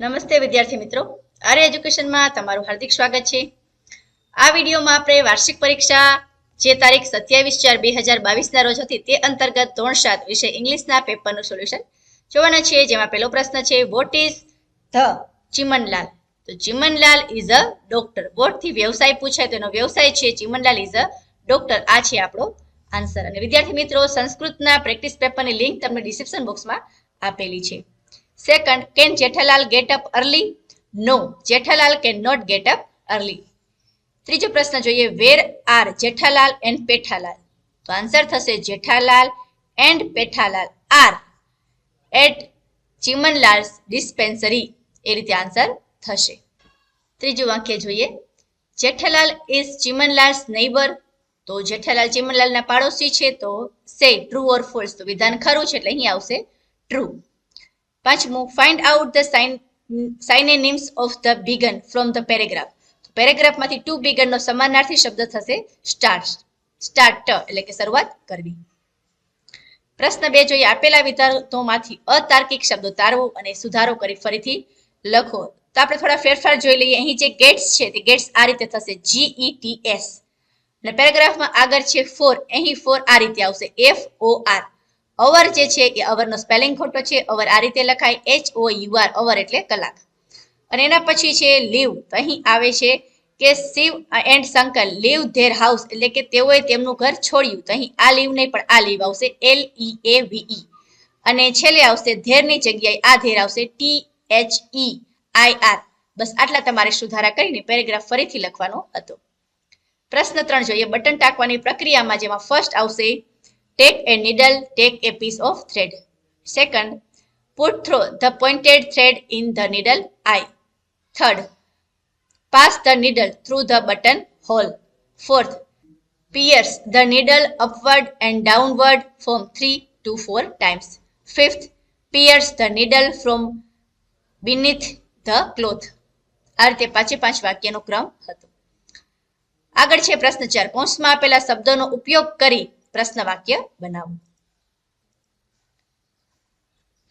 નમસ્તે વિદ્યાર્થી મિત્રો. આર્ય એજ્યુકેશનમાં તમારું હાર્દિક સ્વાગત છે. આ વિડીયોમાં આપણે વાર્ષિક પરીક્ષા જે તારીખ સત્યાવીસ ચાર બે હજાર બાવીસના રોજ હતી તે અંતર્ગત ધોરણ સાત વિષય ઇંગ્લિશના પેપરનું સોલ્યુશન જોવાના છીએ. જેમાં પહેલો પ્રશ્ન છે વોટ ઇઝ ધ ચિમનલાલ તો ચિમનલાલ ઇઝ અ ડોક્ટર વોટથી વ્યવસાય પૂછાય તો એનો વ્યવસાય છે ચિમનલાલ ઇઝ અ ડોક્ટર આ છે આપણો આન્સર અને વિદ્યાર્થી મિત્રો, સંસ્કૃતના પ્રેક્ટિસ પેપરની લિંક તમને ડિસ્ક્રિપ્શન બોક્સમાં આપેલી છે. Second can Jethalal get up early no Jethalal can not get up early ત્રીજો પ્રશ્ન જોઈએ where are Jethalal and Pethalal તો આન્સર થશે Jethalal and Pethalal are at Chimanlal's dispensary એ રીતે આન્સર થશે. ત્રીજું વાક્ય જોઈએ. જેઠાલાલ ઇઝ ચિમનલાલ્સ નેબર તો જેઠાલાલ ચિમનલાલના પાડોશી છે, તો સે ટ્રુ ઓર ફોલ્સ તો વિધાન ખરું છે, એટલે અહીં આવશે ટ્રુ પાંચમું find out the sign synonyms of the begin from the paragraph પેરેગ્રાફમાંથી to બિગનનો સમાનાર્થી શબ્દ થશે સ્ટાર્ટ સ્ટાર્ટ એટલે કે શરૂઆત કરવી. પ્રશ્ન બે જોઈએ. આપેલા વિધાનોમાંથી અતાર્કિક શબ્દો તારવો અને સુધારો કરી ફરીથી લખો. તો આપણે થોડા ફેરફાર જોઈ લઈએ. અહીં જે ગેટ્સ છે, તે ગેટ્સ આ રીતે થશે. જીઈ ટી એસ અને પેરેગ્રાફમાં આગળ છે ફોર અહીં ફોર આ રીતે આવશે. એફ ઓ આર અવર જે છે એ અવરનો સ્પેલિંગ ખોટો છે, અવર આ રીતે લખાય H O U R hour એટલે કલાક. અને એના પછી છે લીવ. અહીં આવે છે કે Shiv and Shankar leave their house એટલે કે તેઓએ તેમનું ઘર છોડ્યું. તો અહીં આ લીવ નહીં પણ આ લીવ આવશે એલ ઈ એ વીઈ અને છેલ્લે આવશે ધેરની જગ્યાએ આ ધેર આવશે T H E I R બસ આટલા તમારે સુધારા કરીને પેરેગ્રાફ ફરીથી લખવાનો હતો. પ્રશ્ન ત્રણ જોઈએ, બટન ટાંકવાની પ્રક્રિયામાં જેમાં ફર્સ્ટ આવશે take a needle, take a piece of thread second put through the pointed thread in the needle eye third pass the needle through the button hole fourth pierce the needle upward and downward from 3 to 4 times fifth pierce the needle from beneath the cloth આ રીતે પાંચે પાંચ વાક્યનો ક્રમ હતો આગળ છે પ્રશ્ન ચાર કૌંસમાં આપેલા શબ્દોનો ઉપયોગ કરી પ્રશ્ન વાક્ય બનાવો.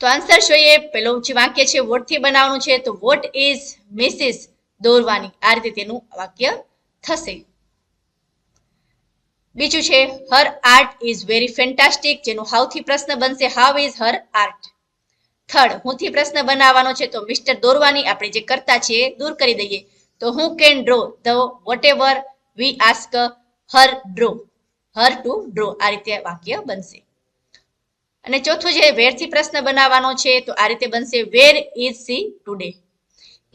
તો આન્સર જોઈએ, પેલું જે વાક્ય છે વોટથી બનાવવાનું છે, તો વોટ ઇઝ મિસિસ દોરવાની, આ રીતે તેનું વાક્ય થશે. બીજું છે her art is very fantastic જેનું હાઉથી પ્રશ્ન બનશે how is her art third હુંથી પ્રશ્ન બનાવવાનો છે, તો મિસ્ટર દોરવાની આપણે જે કરતા છીએ, દૂર કરી દઈએ. તો હું can draw the whatever we ask her draw her to draw. આ રીતે વાક્ય બનશે. અને ચોથું જે વેરથી પ્રશ્ન બનાવવાનો છે, તો આ રીતે બનશે where is she today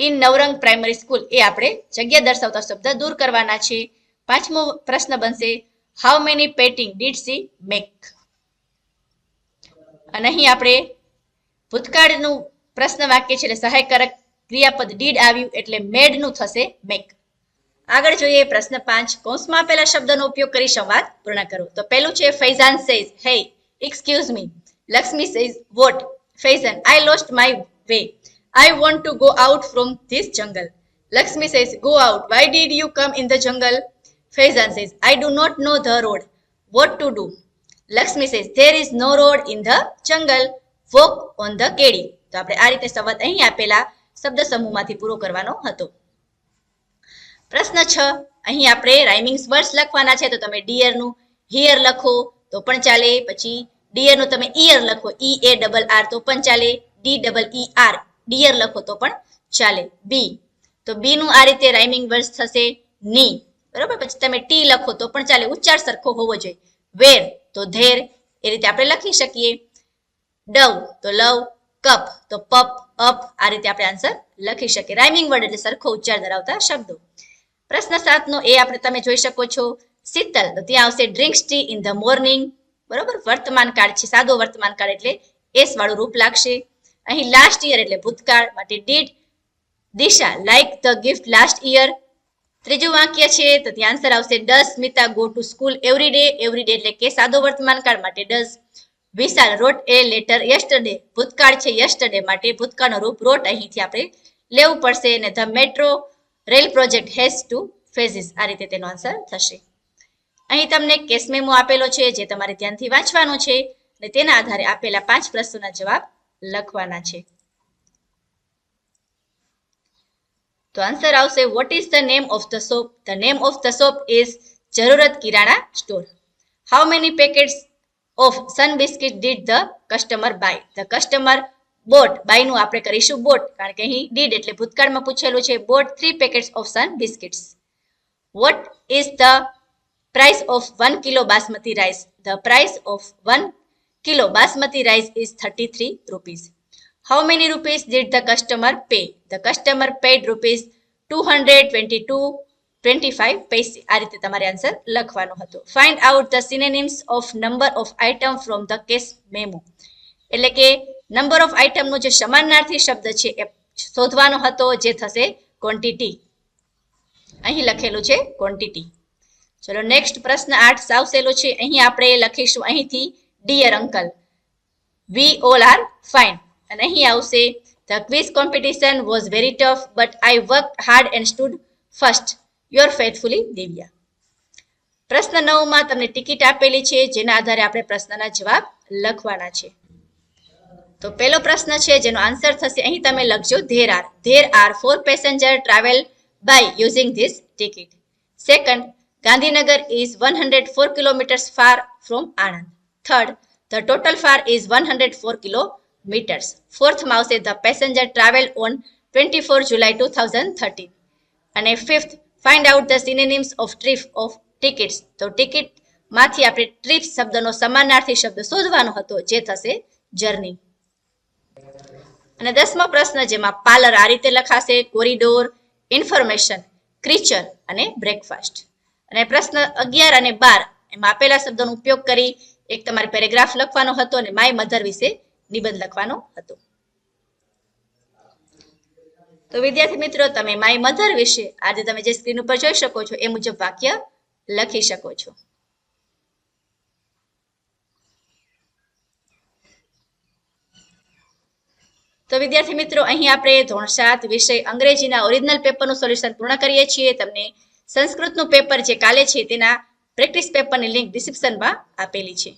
in Navrang primary school એ આપણે જગ્યા દર્શાવતા શબ્દ દૂર કરવાના છે. પાંચમો પ્રશ્ન બનશે how many painting did she make અને અહીં આપણે ભૂતકાળનું પ્રશ્ન વાક્ય છે, એટલે સહાયકારક ક્રિયાપદ ડીડ આવ્યું, એટલે મેડનું થશે મેક આગળ જોઈએ પ્રશ્ન પાંચ. કૌંસમાં પહેલા શબ્દનો ઉપયોગ કરી સંવાદ પૂર્ણ કરો તો પહેલું છે, Faizan says. Hey excuse me Lakshmi says what Faizan I lost my way I want to go out from this jungle Lakshmi says go out why did you come in the jungle Faizan says I do not know the road what to do Lakshmi says there is no road in the jungle walk on the કેડી તો આપણે આ રીતે સંવાદ અહીં આપેલા શબ્દ સમૂહમાંથી પૂરો કરવાનો હતો. પ્રશ્ન છ. અહીં આપણે રાઇમિંગ્સ વર્ડ્સ લખવાના છે, તો તમે ડિયરનું હિયર લખો, તો પણ ચાલે. પછી ડિયરનું તમે ઇયર લખો ઈ એ ડબલ આર તો પણ ચાલે. D double E R dear લખો, તો પણ ચાલે. બી તો બી નું આ રીતે રાઇમિંગ વર્ડ્સ થશે. ની બરોબર? પછી તમે ટી લખો, તો પણ ચાલે. ઉચ્ચાર સરખો હોવો જોઈએ. વેર તો ધેર એ રીતે આપણે લખી શકીએ. ડવ તો લવ કપ તો પપ અપ આ રીતે આપણે આન્સર લખી શકીએ. રાઇમિંગ વર્ડ એટલે સરખો ઉચ્ચાર ધરાવતા શબ્દો. પ્રશ્ન સાત નો એ આપણે તમે જોઈ શકો છો. શીતલ તો ત્યાં આવશે drinks tea in the morning બરોબર? વર્તમાન કાળ છે, સાદો વર્તમાન કાળ એટલે એસ વાળું રૂપ લાગશે. અહીં લાસ્ટ યર એટલે ભૂતકાળ માટે did Disha like the gift last year ત્રીજું વાક્ય છે, તો ત્યાં આન્સર આવશે does Smita go to school every day every day એટલે કે સાદો વર્તમાન કાળ માટે does Vishal wrote a letter yesterday ભૂતકાળ છે યસ્ટરડે માટે ભૂતકાળનો રૂપ રોટ અહીંથી આપણે લેવું પડશે. અને the metro rail project has two phases. આ રીતે તેનો આન્સર થશે. અહીં તમને કેસ મેમો આપેલો છે, જે તમારે ધ્યાનથી વાંચવાનો છે, અને તેના આધારે આપેલા પાંચ પ્રશ્નોના જવાબ લખવાના છે. તો આન્સર આવશે what is the name of the shop the name of the shop is Zaroorat kirana store. How many packets of sun biscuit did the customer buy the customer bought બાયનું આપણે કરીશું બોટ કારણ કે અહીં did એટલે ભૂતકાળમાં પૂછેલું છે bought three packets of sun biscuits what is the price of 1 kilo basmati rice the price of 1 kilo basmati rice is 33 rupees how many rupees did the customer pay the customer paid rupees 222 25 પૈસે આ રીતે તમારે answer લખવાનો હતો find out the synonyms of number of item from the case memo એટલે કે number of આઇટમનો જે સમાનાર્થી શબ્દ છે એ શોધવાનો હતો, જે થશે ક્વોન્ટિટી અહીં લખેલું છે ક્વોન્ટિટી ચલો નેક્સ્ટ પ્રશ્ન આઠ સાવ છે. અહીં આપણે લખીશું. અહીંથી dear uncle we all are fine અને અહીં આવશે the quiz competition was very tough but I work hard and stood first your faithfully Divya પ્રશ્ન નવમાં તમને ટિકિટ આપેલી છે, જેના આધારે આપણે પ્રશ્નના જવાબ લખવાના છે. તો પહેલો પ્રશ્ન છે, જેનો આન્સર થશે, અહીં તમે લખજો there are there are four passenger travel by using this ticket second Gandhinagar is one hundred four kilometers far from Anand third the total fare is one hundred four kilometers ફોર્થમાં આવશે the passenger travel on twenty four July two thousand thirteen અને fifth find out the synonyms of trip of tickets તો ટિકિટમાંથી આપણે trip શબ્દનો સમાનાર્થી શબ્દ શોધવાનો હતો, જે થશે જર્ની અને દસમો પ્રશ્ન જેમાં પાર્લર આ રીતે લખાશે કોરિડોર ઇન્ફોર્મેશન ક્રીચર અને બ્રેકફાસ્ટ અને પ્રશ્ન અગિયાર અને બાર એમાં આપેલા શબ્દોનો ઉપયોગ કરી એક તમારે પેરેગ્રાફ લખવાનો હતો અને માય મધર વિશે નિબંધ લખવાનો હતો. તો વિદ્યાર્થી મિત્રો, તમે માય મધર વિશે આજે તમે જે સ્ક્રીન ઉપર જોઈ શકો છો, એ મુજબ વાક્ય લખી શકો છો. તો વિદ્યાર્થી મિત્રો, અહીં આપણે ધોરણ સાત વિષય અંગ્રેજીના ઓરિજિનલ પેપરનું સોલ્યુશન પૂર્ણ કરીએ છીએ. તમને સંસ્કૃતનું પેપર જે કાલે છે તેના પ્રેક્ટિસ પેપરની લિંક ડિસ્ક્રિપ્શનમાં આપેલી છે.